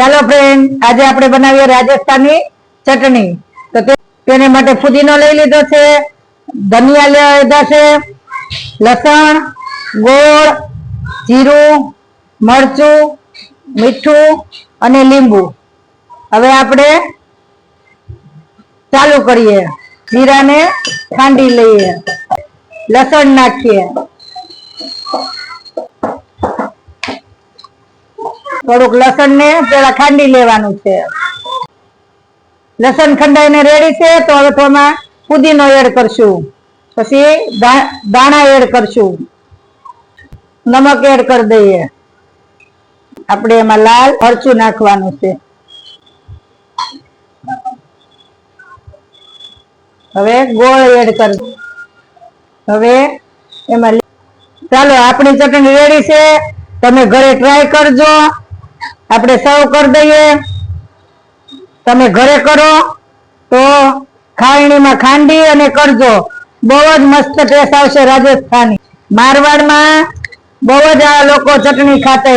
ચાલો ફ્રેન્ડ આજે આપણે બનાવીએ રાજસ્થાની ચટણી. તો તેને માટે ફુદીનો લઈ લીધો છે, ધનિયા લીધા છે, લસણ, ગોળ, જીરું, મરચું, મીઠું અને લીંબુ. હવે આપણે ચાલુ કરીએ. જીરાને ખાંડી લઈએ. લસણ નાખીએ. થોડુંક લસણ ને પેલા ખાંડી લેવાનું છે. લસણ ખંડાઈને રેડી છે તો હવે થોમાં પુદીનો એડ કરશું. પછી દાણા એડ કરશું. નમક એડ કરી દઈએ. આપણે એમાં લાલ મરચું નાખવાનું છે. હવે ગોળ એડ કર, હવે એમાં ચાલો આપણી ચટણી રેડી છે. તમે ઘરે ટ્રાય કરજો. આપણે સૌ કરી દઈએ. તમે ઘરે કરો તો ખાયણીમાં ખાંડી અને કરજો. બહુ જ મસ્ત ટેસ્ટ આવશે રાજસ્થાની. મારવાડમાં બહુ જ આ લોકો ચટણી ખાતે.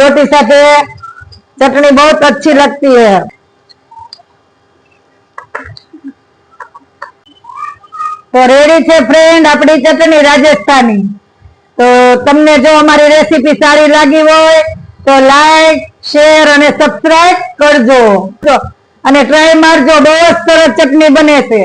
રોટી સાથે ચટણી બહુ અચ્છી લગતી હે તો રેડી છે ફ્રેન્ડ આપણી ચટણી રાજસ્થાની. તો તમને જો અમારી રેસીપી સારી લાગી હોય તો લાઈક શેર અને સબસ્ક્રાઇબ કરજો. અને ટ્રાય મારજો બહુ સરસ ચટણી બને છે.